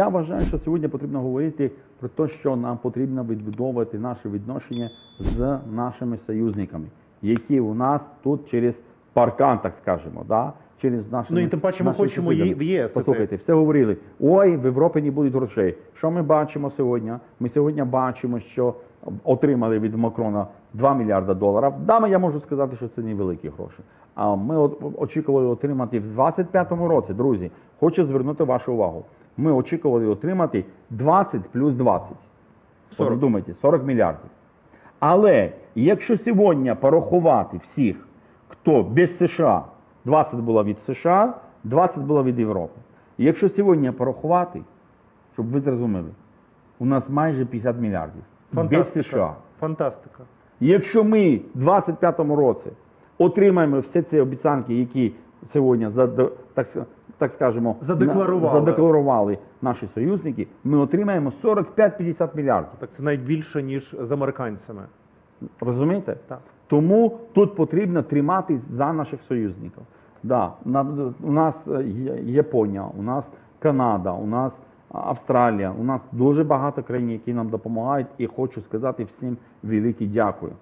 Я вважаю, що сьогодні потрібно говорити про те, що нам потрібно відбудовувати наші відношення з нашими союзниками, які у нас тут через паркан, так скажемо, да? через наші Ну, і тим паче ми хочемо є- в ЄС. Послухайте, все говорили. Ой, в Європі не буде грошей. Що ми бачимо сьогодні? Ми сьогодні бачимо, що отримали від Макрона 2 мільярда доларів. Да, я можу сказати, що це невеликі гроші. А ми очікували отримати в 25-му році, друзі. Хочу звернути вашу увагу. Ми очікували отримати 20 плюс 20. 40. Подумайте, 40 мільярдів. Але якщо сьогодні порахувати всіх, хто без США, 20 було від США, 20 було від Європи. І якщо сьогодні порахувати, щоб ви зрозуміли, у нас майже 50 мільярдів без США. Фантастика. Якщо ми в 25-му році отримаємо всі ці обіцянки, які сьогодні так, так скажемо Задекларували. задекларували наші союзники, ми отримаємо 45-50 мільярдів. Так це навіть більше, ніж з американцями. Розумієте? Так. Тому тут потрібно триматись за наших союзників. Да, у нас е, Японія, у нас Канада, у нас Австралія, у нас дуже багато країн, які нам допомагають, і хочу сказати всім велике дякую.